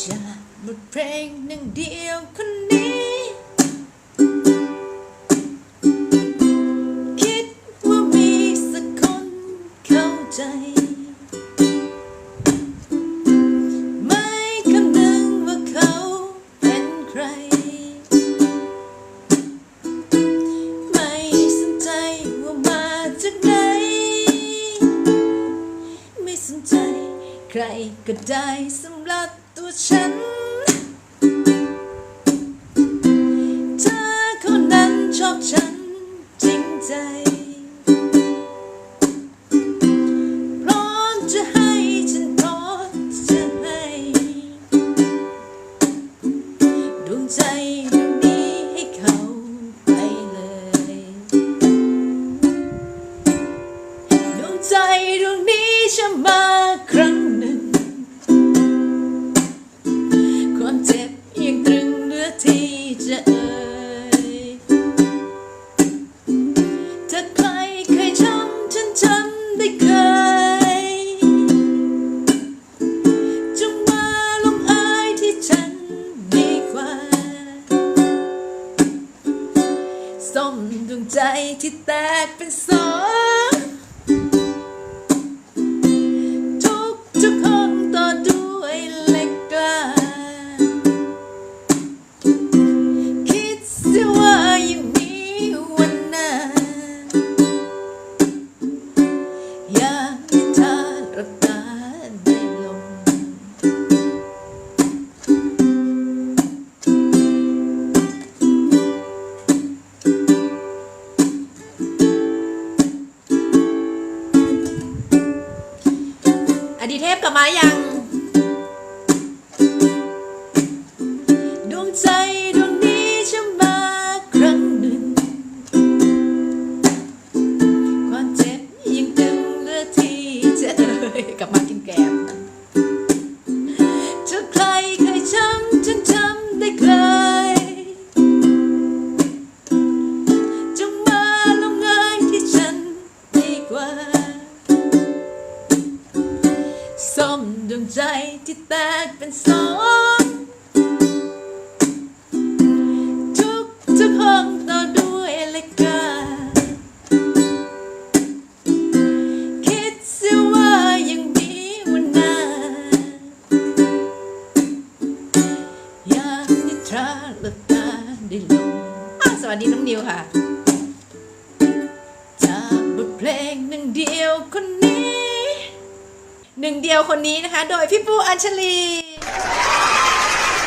จากบทเพลงหนึ่งเดียวคนนี้ คิดว่ามีสักคนเข้าใจ ไม่คำนึงว่าเขาเป็นใคร ไม่สนใจว่ามาจากไหน ไม่สนใจใครก็ได้สำหรับ ตั ที่จะเอ่ยถ้าใครเคยช้ำฉันจำได้เคยจงมาลงอายที่ฉันดีกว่าส้มดวงใจที่แตกเป็นสอง ดีเทพกลับมายัง ดวงใจดวงนี้จะมาครั้งหนึ่ง ความเจ็บยังตึงเหลือที่จะเอ่ยกลับมา มดวงใจที่แตกเป็นสองทุกทุกห้องต่อด้วยเลกกล้าคิดเสียว่ายังมีวันหน้าอยากนิทราหลับตาได้ลงสวัสดีน้องนิวค่ะ จากบทเพลงหนึ่งเดียวคน หนึ่งเดียวคนนี้นะคะ โดยพี่ปูอัญชลี